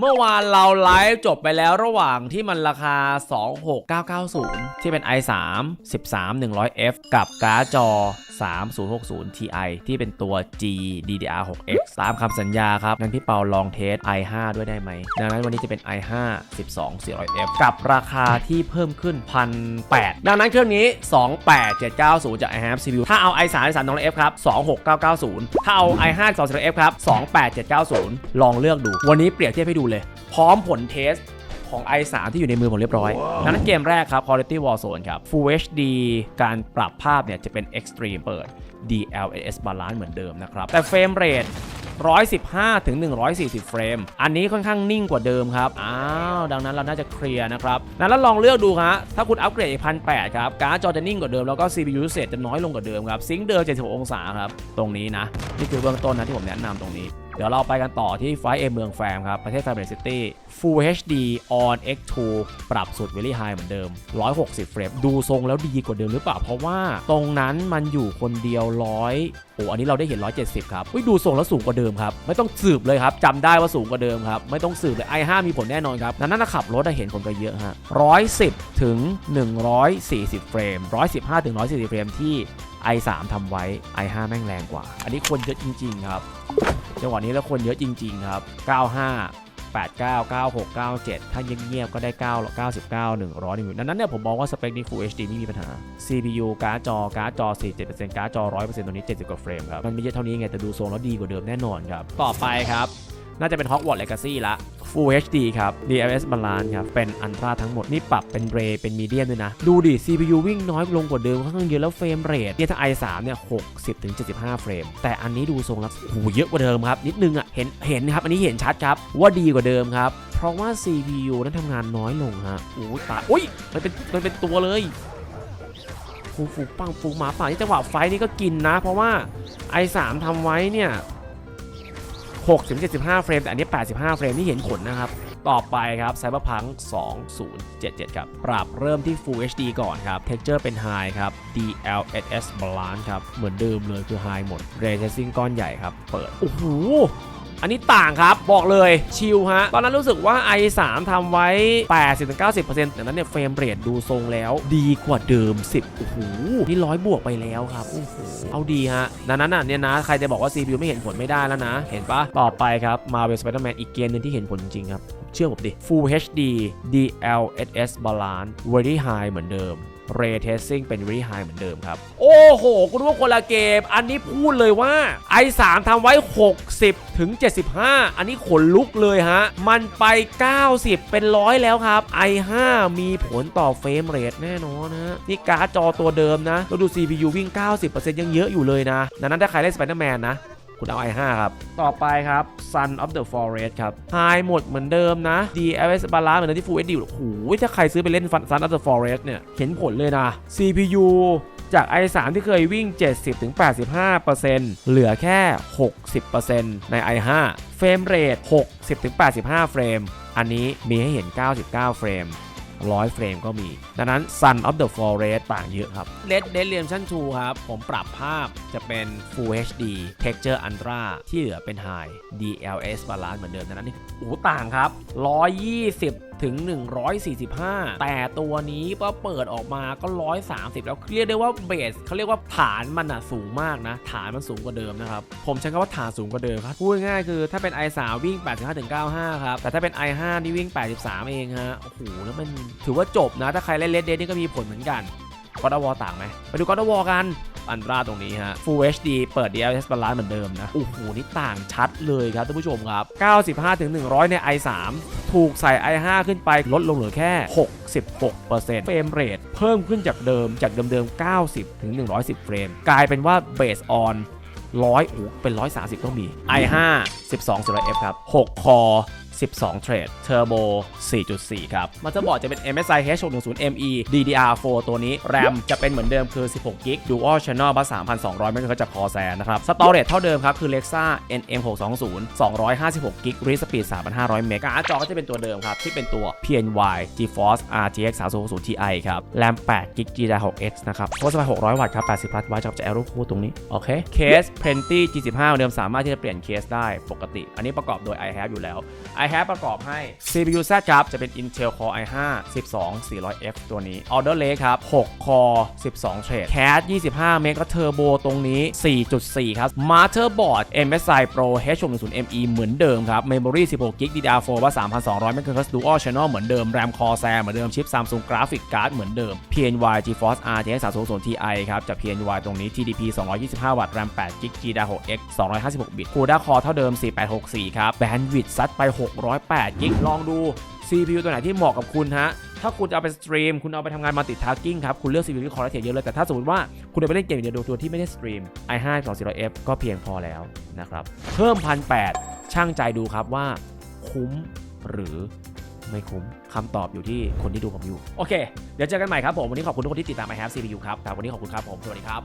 เมื่อวานเราไลฟ์จบไปแล้วระหว่างที่มันราคา 26990 ที่เป็น i3 13 100F กับการ์ดจอ 3060 Ti ที่เป็นตัว G DDR6X ตามคำสัญญาครับ งั้นพี่เปาลองเทส i5 ด้วยได้ไหม ดังนั้นวันนี้จะเป็น i5 12 400F กับราคาที่เพิ่มขึ้น 1,800 ดังนั้นเครื่องนี้ 28790 จาก i5 CPU ถ้าเอา i3 13 1 0 f ครับ 26990 ถ้าเอา i5 12 4 0 f ครับ 28790 ลองเลือกดู วันนี้เปรียบเทียบให้ดูเลย พร้อมผลเทสของ i3 ที่อยู่ในมือผมเรียบร้อยดังนั้นเกมแรกครับ Quality Warzone ครับ Full HD การปรับภาพเนี่ยจะเป็น Extreme เปิด DLSS Balance เหมือนเดิมนะครับ แต่เฟรมเรท115ถึง140 เฟรม อันนี้ค่อนข้างนิ่งกว่าเดิมครับ อ้าว ดังนั้นเราน่าจะเคลียร์นะครับนั้นแล้วลองเลือกดูฮะ ถ้าคุณอัปเกรดอีกพันแครับ การ์ดจอจะนิ่งกว่าเดิม แล้วก็ CPU usage จะน้อยลงกว่าเดิมครับ ซิงค์เดิม76องศาครับ ตรงนี้นะ นี่คือเบื้องต้นนะที่ผมแนะนำตรงนี้ เดี๋ยวเราไปกันต่อที่ไฟเอเมืองแฟมครับ ประเทศแฟมเบรซิตี้ Full HD on X2 ปรับสุด Very High เหมือนเดิม 160 เฟรม ดูทรงแล้วดีกว่าเดิมหรือเปล่า เพราะว่าตรงนั้นมันอยู่คนเดียว100โอ้อันนี้เราได้เห็น 170 ครับดูทรงแล้วสูงกว่าเดิมครับ ไม่ต้องสืบเลยครับจำได้ว่าสูงกว่าเดิมครับ ไม่ต้องสืบเลย i5 มีผลแน่นอนครับ นั้นน่าขับรถได้เห็นผลไปเยอะฮะ110 ถึง 140 เฟรม 115 ถึง 140 เฟรมที่ i3 ทำไว้ i5 แม่งแรงกว่า อันนี้คนเยอะจริง ๆ ครับ จังหวะนี้แล้วคนเยอะจริง ๆ ครับ 95 89 96 97 ถ้าเงียบๆก็ได้ 9 99 100ดังนั้นเนี่ยผมมองว่าสเปคนี้ Full HD ไม่มีปัญหา CPU การ์ดจอ การ์ดจอ 47%การ์ดจอ 100%ตัวนี้ 70 กว่าเฟรมครับ มันไม่เยอะเท่านี้ไง แต่ดูทรงแล้วดีกว่าเดิมแน่นอนครับ ต่อไปครับ น่าจะเป็น Hogwarts Legacy ละ Full HD ครับ DLS Balance ครับ เป็นอันตราทั้งหมด นี่ปรับเป็นเรเป็นมีเดียมด้วยนะ ดูดิ CPU วิ่งน้อยลงกว่าเดิมค่อนข้างเยอะแล้วเฟรมเรทเนี่ยถ้า i3 เนี่ย60ถึง75 เฟรม แต่อันนี้ดูทรงแล้วโอ้โหเยอะกว่าเดิมครับ นิดนึงอะเห็นเห็นครับ อันนี้เห็นชัดครับ ว่าดีกว่าเดิมครับ เพราะว่า CPU นั้นทำงานน้อยลงฮะโอ้ตาอุ้ยมันเป็นมันเป็นตัวเลยฟูฟูปังฟูหมาป่าที่จังหวะไฟนี่ก็กินนะ เพราะว่า i3 ทำไว้เนี่ย 6ถึง75 เฟรม แต่อันนี้ 85 เฟรมที่เห็นผลนะครับ ต่อไปครับ Cyberpunk 2077 ครับ ปรับเริ่มที่ Full HD ก่อนครับ Texture เป็น High ครับ DLSS Balance ครับ เหมือนเดิมเลยคือ High หมด Ray Tracing ก้อนใหญ่ครับ เปิด โอ้โห อันนี้ต่างครับบอกเลยชิลฮะ ตอนนั้นรู้สึกว่า i3 ทำไว้ 80-90%แต่นั้นเนี่ยเฟรมเรทดูทรงแล้ว ดีกว่าเดิม 10 โอ้โห นี่ร้อยบวกไปแล้วครับ โอ้โห เอาดีฮะ ดังนั้นอะเนี่ยนะ ใครจะบอกว่า CPU ไม่เห็นผลไม่ได้แล้วนะ เห็นปะต่อไปครับ Marvel Spider-Man อีกเกมหนึงที่เห็นผลจริงครับ เชื่อผมดิ Full HD DLSS Balance Very High เหมือนเดิม Ray Tracing เป็น Very High เหมือนเดิมครับ โอ้โห คุณว่าคนละเกม อันนี้พูดเลยว่า i3 ทำไว้ 60 ถึง 75 อันนี้ขนลุกเลยฮะ มันไป 90 เป็นร้อยแล้วครับ i5 มีผลต่อเฟรมเรทแน่นอนนะ นี่การ์ดจอตัวเดิมนะแล้วดู CPU วิ่ง 90%ยังเยอะอยู่เลยนะ ดังนั้นถ้าใครเล่น Spider-Man นะ คุณเอา i5 ครับ ต่อไปครับ Sun of the Forest ครับ High หมดเหมือนเดิมนะ DLS Balance เหมือนเดิมที่ Full HD โอ้โหถ้าใครซื้อไปเล่น Sun of the Forest เนี่ย เห็นผลเลยนะ CPU จาก i3 ที่เคยวิ่ง 70-85%เหลือแค่ 60%ใน i5 เฟรมเรท60-85 เฟรม อันนี้มีให้เห็น 99 เฟรม 100 เฟรมก็มี ดังนั้น Sun of the Forest ต่างเยอะครับ Red Dead Redemption 2 ครับ ผมปรับภาพจะเป็น Full HD Texture Ultra ที่เหลือเป็น High DLS Balance เหมือนเดิมดังนั้นนี่โอ้ต่างครับ 120ถึง 145 แต่ตัวนี้ก็เปิดออกมาก็ 130 แล้วเรียกได้ว่าเบสเขาเรียกว่าฐานมันอะสูงมากนะ ฐานมันสูงกว่าเดิมนะครับ ผมใช้คำว่าฐานสูงกว่าเดิมครับ พูดง่ายๆคือถ้าเป็น i3 วิ่ง 85ถึง95 ครับ แต่ถ้าเป็น i5 นี่วิ่ง 83 เองฮะ โอ้โห แล้วมันถือว่าจบนะ ถ้าใครเล่นเลดเดนี่ก็มีผลเหมือนกันก็ดวอต่างไหมไปดูก็ดวอกันอันตราตรงนี้ฮะ Full HD เปิด DLSS Balance เหมือนเดิมนะ โอ้โห นี่ต่างชัดเลยครับท่านผู้ชมครับ 95ถึง100 ใน i3 ถูกใส่ i5 ขึ้นไปลดลงเหลือแค่ 66%เฟรมเรทเพิ่มขึ้นจากเดิมจากเดิมๆ 90ถึง110 เฟรม กลายเป็นว่า Base on 100โอ้เป็น 130 ต้องมี i5 12 0 f ครับ 6 คอ 12 เทรดเทอร์โบ4.4 ครับ มันจะบอกจะเป็น MSI H610ME DDR4 ตัวนี้ RAM จะเป็นเหมือนเดิมคือ 16กิก Dual Channel บัส3,200 ไม่ก็จะคอแซนนะครับ Storage เท่าเดิมครับ คือ Lexa NM620 256กิก Read Speed 3,500 เมกการ์ดจอก็จะเป็นตัวเดิมครับ ที่เป็นตัว PNY GeForce RTX 3060 Ti ครับ RAM 8กิก GDDR6X นะครับโค้ดสบาย600 วัตต์ครับ 80พัทวัตต์จะ Aero Cool ตรงนี้ โอเค เคส Plenty G15 เดิมสามารถที่จะเปลี่ยนเคสได้ปกติ อันนี้ประกอบโดย i have อยู่แล้ว i have ประกอบให้ CPU Z ครับ จะเป็น Intel Core i5 12 400F ตัวนี้ Alder Lake ครับ 6 Core 12 เทรด CAD 25 Mega Turbo ตรงนี้ 4.4 ครับ Motherboard MSI Pro H610ME เหมือนเดิมครับ Memory 16 GB DDR4 ว่า 3,200 MHz Dual Channel เหมือนเดิม RAM Corsair เหมือนเดิม ชิป Samsung Graphic Card เหมือนเดิม PNY GeForce RTX 300 Ti ครับ จาก PNY ตรงนี้ TDP 225 วัตต์ RAM 8 GB GDDR6X 256 บิต CUDA Core เท่าเดิม 4864 ครับ Bandwidth ซัดไป 6 608กิกลองดู CPU ตัวไหนที่เหมาะกับคุณฮะถ้าคุณจะเอาไปสตรีม คุณเอาไปทำงานมัลติทาร์กิ้งครับ คุณเลือก CPU ที่คอร์เทียเยอะเลย แต่ถ้าสมมติว่าคุณจะไปเล่นเกมอย่างเดียวตัวที่ไม่ได้สตรีม i5 2400F ก็เพียงพอแล้วนะครับ เพิ่ม 1,800 ช่างใจดูครับว่า คุ้มหรือไม่คุ้มคำตอบอยู่ที่คนที่ดูผมอยู่ โอเค เดี๋ยวเจอกันใหม่ครับผม วันนี้ขอบคุณทุกคนที่ติดตาม i have CPU ครับครับวันนี้ขอบคุณครับผม สวัสดีครับ